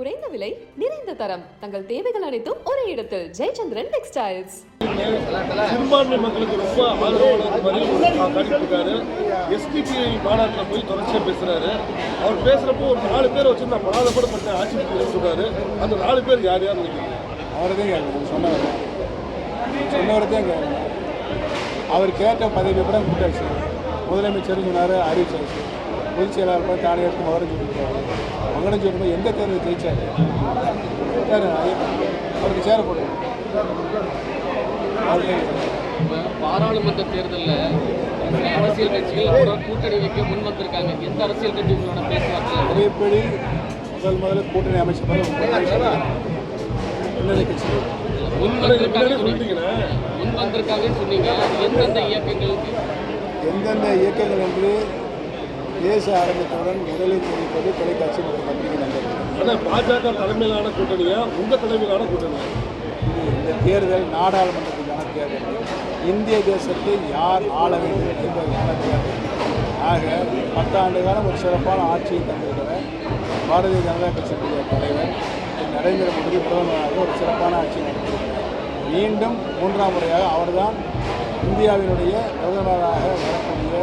குறைந்த விலை நிறைந்த தரம். தங்கள் தேவைகள் அனைத்தும் ஒரே இடத்தில். ஜெயச்சந்திரன் டெக்ஸ்டைல்ஸ். சிறுபான்மை மக்களுக்கு ரொம்ப ஆதரவாளர் மாதிரி காட்டியிருக்காரு. எஸ்டிபி மாநாட்டில் போய் தொடர்ச்சியாக பேசுறாரு. அவர் பேசுறப்போ ஒரு நாலு பேர் வச்சு நான் படாதப்படப்பட்ட ஆட்சி சொல்றாரு. அந்த நாலு பேர் யார் யார் நினைக்கிறீங்க? அவரதே கேட்கணும் சொன்னவர். சொன்னவரதே கேட்கணும் அவர் கேட்ட பதவி கூட கூட்டாச்சு முதலமைச்சர் சொன்னார் அறிவிச்சாச்சு. பொதுச் செயலாளர் போய் தானே எடுத்து மகரம் சொல்லியிருக்காரு மகரம் சொல்லும்போது எந்த தேர்தல் ஜெயிச்சாரு? அவருக்கு சேர போடுவோம் அவருக்கு இப்ப பாராளுமன்ற தேர்தலில் அரசியல் கட்சிகள் கூட்டணி வைக்க முன் வந்திருக்காங்க. எந்த அரசியல் கட்சி உங்களோட பேச்சுவார்த்தை முறைப்படி முதல் முதல்ல கூட்டணி அமைச்சர் முன்னணி கட்சி. முன் வந்திருக்காங்கன்னு சொன்னீங்க. எந்தெந்த இயக்கங்களுக்கு எந்தெந்த இயக்கங்கள் என்று பேச ஆரம்பித்தவுடன் முதலில் தெரிவிப்பது தொலைக்காட்சி மற்றும் பத்திரிகை நண்பர்கள். ஆனால் பாஜக தலைமையிலான கூட்டணியா? உங்க தலைமையிலான கூட்டணியா? இது இந்த தேர்தல் நாடாளுமன்றத்துக்கான தேர்தல் இந்திய தேசத்தை யார் ஆள வேண்டும் என்பதற்கான தேர்தல் ஆக பத்தாண்டு காலம் ஒரு சிறப்பான ஆட்சியை தந்திருக்கிற பாரதிய ஜனதா கட்சியினுடைய தலைவர் திரு. நரேந்திர மோடி பிரதமராக ஒரு சிறப்பான ஆட்சியை நடத்தியிருக்கிறார். மீண்டும் மூன்றாம் முறையாக அவர்தான் இந்தியாவினுடைய பிரதமராக வரக்கூடிய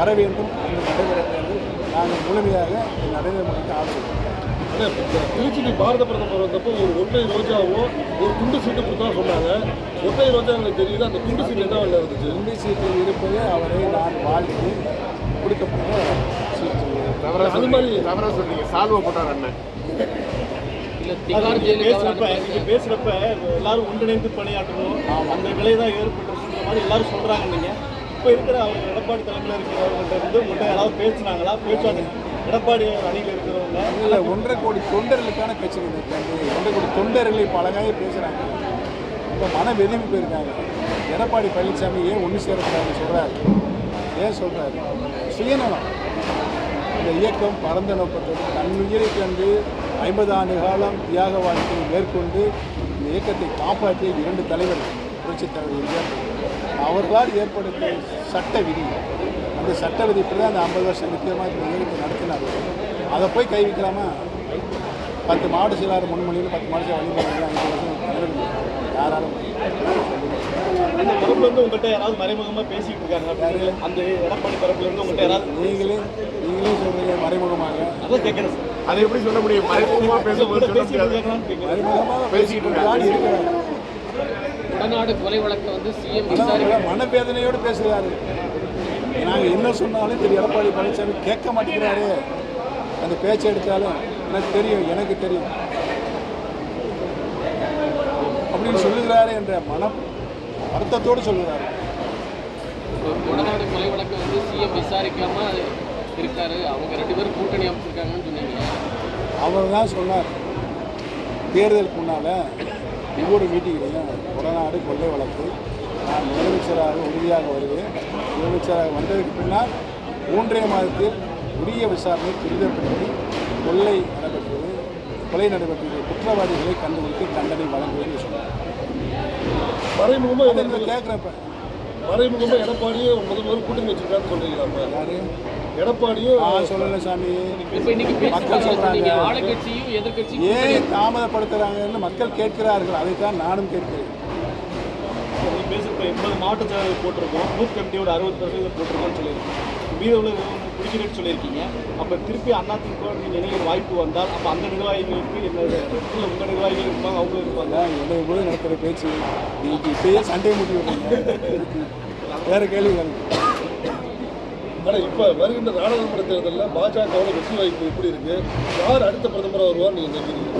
வர வேண்டும் என்று நடைபெற தேர்தல் நாங்கள் முழுமையாக மோடிக்கு ஆதரவு திருச்சிக்கு பாரத பிரதமர் வந்தப்போ ஒரு ஒற்றை ரோஜாவும் ஒரு துண்டு சீட்டு கொடுத்தா சொன்னாங்க. ஒற்றை ரோஜா எனக்கு தெரியுது? அந்த துண்டு சீட்டு என்ன வரல இருந்துச்சு? இந்தி சீட்டில் இருப்பது அவரை நான் வாழ்த்து கொடுக்கப்பட்ட சீட்டு. அது மாதிரி தவறா சொல்றீங்க சால்வை போட்டார் அண்ணன். பேசுறப்ப பேசுறப்ப எல்லாரும் ஒன்றிணைந்து பணியாற்றணும். அந்த நிலை தான் ஏற்பட்டுருக்குன்ற மாதிரி எல்லாரும் சொல்றாங்க நீங்க. இப்போ இருக்கிற அவர் எடப்பாடி தலைமையில் இருக்கிறவங்கள்ட்ட இருந்து உங்கள்கிட்ட யாராவது பேசுனாங்களா? பேச்சுவாங்க எடப்பாடி அணியில் இருக்கிறவங்க இல்லை ஒன்றரை கோடி தொண்டர்களுக்கான பிரச்சனை இருக்காங்க ஒன்றரை கோடி தொண்டர்களை பலகாக பேசுகிறாங்க இப்போ மன வெதும்பி போயிருக்காங்க. எடப்பாடி பழனிசாமி ஏன் ஒன்று சேரக்கூடாதுன்னு சொல்கிறாரு ஏன் சொல்கிறாரு சுயநலம். இந்த இயக்கம் பரந்த நோக்கத்தோடு தன்னுயிரை கண்டு ஐம்பது ஆண்டு காலம் தியாக வாழ்க்கையை மேற்கொண்டு இந்த இயக்கத்தை காப்பாற்றிய இரண்டு தலைவர்கள் புரட்சித் தலைவர் எம்ஜிஆர். அவர்களால் ஏற்படுத்திய சட்ட விதி. அந்த சட்ட விதிப்படி அந்த ஐம்பது வருஷம் நிச்சயமாக இந்த இயக்கத்தை நடத்தினார். அதை போய் கை வைக்கலாமா? பத்து மாவட்ட செயலாளர் முன்மொழியில் பத்து மாவட்ட செயலாளர் ஐந்து வருஷம் யாராலும் அந்த தரப்புல இருந்து உங்கள்கிட்ட யாராவது மறைமுகமா பேசிட்டு இருக்காங்க அந்த எடப்பாடி தரப்புல இருந்து உங்கள்கிட்ட யாராவது நீங்களே நீங்களே சொல்கிறீங்க மறைமுகமாக. அதான் அதை எப்படி சொல்ல முடியும்? மறைமுகமா பேசும்போது மறைமுகமாக பேசிக்கிட்டு தான் உடநாடு கொலை வழக்கை வந்து சிஎம் மனவேதனையோடு பேசுகிறாரு. நாங்கள் என்ன சொன்னாலும் திரு எடப்பாடி பழனிசாமி கேட்க மாட்டேங்கிறாரு. அந்த பேச்சு எடுத்தாலும் எனக்கு தெரியும் எனக்கு தெரியும். அப்படின்னு சொல்லுகிறாரு என்ற மன வருத்தத்தோடு சொல்லுகிறாரு. உடநாடு கொலை வழக்கை வந்து சிஎம் விசாரிக்காம இருக்காரு. அவங்க ரெண்டு பேரும் கூட்டணி அமைச்சிருக்காங்கன்னு சொன்னீங்க. அவர் தான் சொன்னார். தேர்தலுக்கு முன்னால் ஒவ்வொரு மீட்டிங்லையும் உடனாடு கொள்ளை வழக்கு. நான் முதலமைச்சராக உறுதியாக வருவேன். முதலமைச்சராக வந்ததுக்கு பின்னால் மூன்றே மாதத்தில் உரிய விசாரணை துரிதப்படுத்தி கொள்ளை நடைபெற்றது. கொலை நடைபெற்றது. குற்றவாளிகளை கண்டுபிடித்து தண்டனை வழங்குவேன் சொன்னார். கேட்குறப்ப மறைமுகமா எடப்பாடியும் முதல் முதல் கூட்டணி வச்சிருக்காருன்னு சொல்றீங்களா எடப்பாடியும் ஆ சொல்லலை சாமி. மக்கள் சொல்றாங்க. ஏன் தாமதப்படுத்துகிறாங்கன்னு மக்கள் கேட்கிறார்கள். அதைத்தான் நானும் கேட்கிறேன். நீங்க பேசுறப்ப எண்பது மாவட்ட போட்டிருக்கோம். பூத் கமிட்டியோட அறுபது பர்சன்ட் போட்டிருக்கோம்னு சொல்லியிருக்கோம். மீத உள்ள பிடிக்கிறேன்னு சொல்லியிருக்கீங்க. அப்போ திருப்பி அதிமுக நீங்கள் இணைய வாய்ப்பு வந்தால் அப்போ அந்த நிர்வாகிகளுக்கு என்ன இல்லை உங்கள் நிர்வாகிகள் இருப்பாங்க அவங்களும் இருப்பாங்க. அதான் என்னை போது நடத்துகிற பேச்சு. இன்னைக்கு இப்பயே சண்டை முடி விடுறீங்க. வேற கேள்வி கேளுங்க ஆனா இப்ப வருகின்ற நாடாளுமன்ற தேர்தலில் பாஜகவோட வெற்றி வாய்ப்பு எப்படி இருக்கு? யார் அடுத்த பிரதமரா வருவார் நீங்க நினைக்கிறீங்க?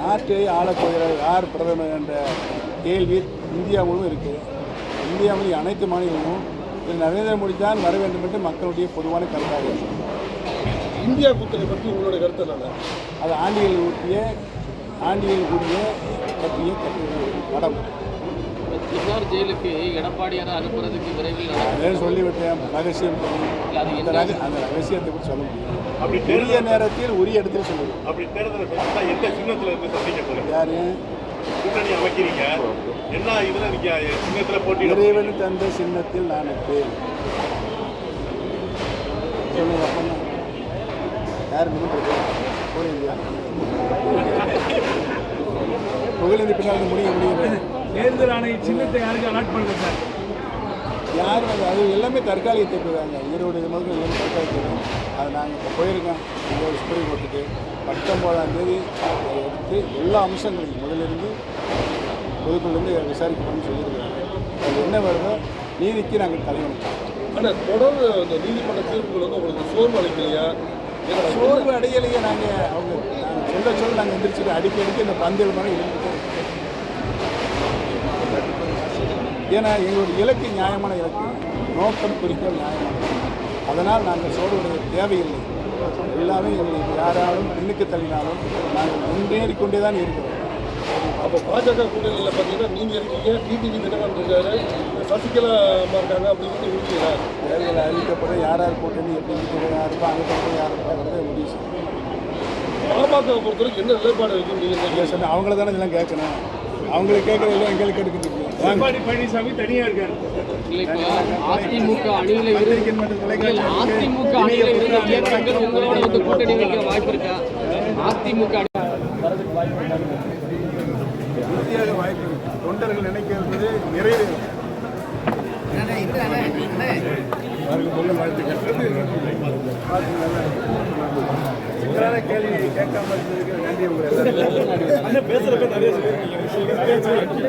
நாட்டை ஆளப்போகிற யார் பிரதமர் என்ற கேள்வி இந்தியா முழுவதும் இருக்குது இந்தியாவில் அனைத்து மாநிலமும் நரேந்திர மோடி தான் வர வேண்டும் என்று மக்களுடைய பொதுவான கருத்தாக இருக்கு இந்தியா கூட்டணி பற்றி உங்களுடைய கருத்து என்ன அது ஆண்டிகள் ஊட்டிய ஆண்டிகள் கூடிய பற்றிய படம் திகார் ஜெயிலுக்கு எடப்பாடியாரை அனுப்புறதுக்கு விரைவில் அதே சொல்லிவிட்டேன்? ரகசியம் இல்ல, அது அந்த ரகசியத்தை சொல்ல முடியும் அப்படி உரிய நேரத்தில் உரிய இடத்தில் சொல்லுவேன் அப்படி தேர்தல் எந்த சின்னத்தில் இருந்து சந்திக்க யாரு? கூட்டணி அமைக்கிறீங்க. என்ன இதில் நீங்கள் சின்னத்தில் போட்டி இறைவன் தந்த சின்னத்தில் நான் இருப்பேன் யாருக்கு போகிறீங்களா புகழேந்தி பின்னால் முடிய முடியும் தேர்தல் ஆணைய சின்னத்தை யாருக்கு அலாட் பண்ணுங்க சார்? யாரும் அது அது எல்லாமே தற்காலிக தீர்ப்பு தாங்க ஈரோடு இது மாதிரி எல்லாமே தற்காலிக தீர்ப்பு அது நாங்கள் இப்போ போயிருக்கோம். ஈரோடு சுப்ரீம் கோர்ட்டுக்கு பத்தொம்போதாம் தேதி அதை எடுத்து எல்லா அம்சங்களையும் முதலிருந்து பொதுக்குழுந்து விசாரிக்கணும்னு சொல்லியிருக்காங்க அது என்ன வருதோ நீதிக்கு நாங்கள் தலைவணும் ஆனால் தொடர்ந்து அந்த நீதிமன்ற தீர்ப்புகள் வந்து உங்களுக்கு சோர்வு அளிக்கலையா சோர்வு அடையலையே நாங்கள் அவங்க நாங்கள் சொல்ல சொல்ல நாங்கள் எந்திரிச்சுட்டு அடிக்கடிக்கு இந்த பந்தல் மரம் இருந்துட்டு ஏன்னா எங்களுடைய இலக்கு நியாயமான இலக்கு. நோக்கம் குறிக்கோள் நியாயமானது அதனால் நாங்கள் சோர்வுடைய தேவையில்லை. எல்லாமே எங்களுக்கு யாராலும் பின்னுக்கு தள்ளினாலும் நாங்கள் முன்னேறி கொண்டே தான் இருக்கிறோம். அப்போ பாஜக கூட்டணியில் பார்த்தீங்கன்னா நீங்கள் இருக்கீங்க டிடிவி இருக்காரு சசிகலா அம்மா இருக்காங்க அப்படின்னு இருக்கீங்களா? தேர்தல் அறிவிக்கப்பட யார் யார் கூட்டணி எப்படி யார் இருப்பா அங்கே போகிறது யார் இருப்பாங்கிறத முடிவு செய்யும் பாமகவை பொறுத்தவரைக்கும் என்ன நிலைப்பாடு இருக்கு நீங்கள் சொன்ன அவங்கள தானே இதெல்லாம் கேட்கணும். அவங்களுக்கு கேட்கறதெல்லாம் எங்களுக்கு எடுக்கிறது பழனிசாமி தனியா இருக்காரு. அதிமுக அணியில அதிமுக அணியில இருந்து இயக்கங்கள் உங்களோட வந்து கூட்டணி வைக்க வாய்ப்பு இருக்கா? அதிமுக அணி. உறுதியாக வாய்ப்பு இருக்கு தொண்டர்கள் நினைக்கிறது நிறைவேறும். வாழ்த்துக்கள் கேள்வி கேட்காம இருந்ததுக்கு நன்றி உங்களை எல்லாருக்கும் அண்ணன் பேசுறப்ப நிறைய சொல்லியிருக்கீங்க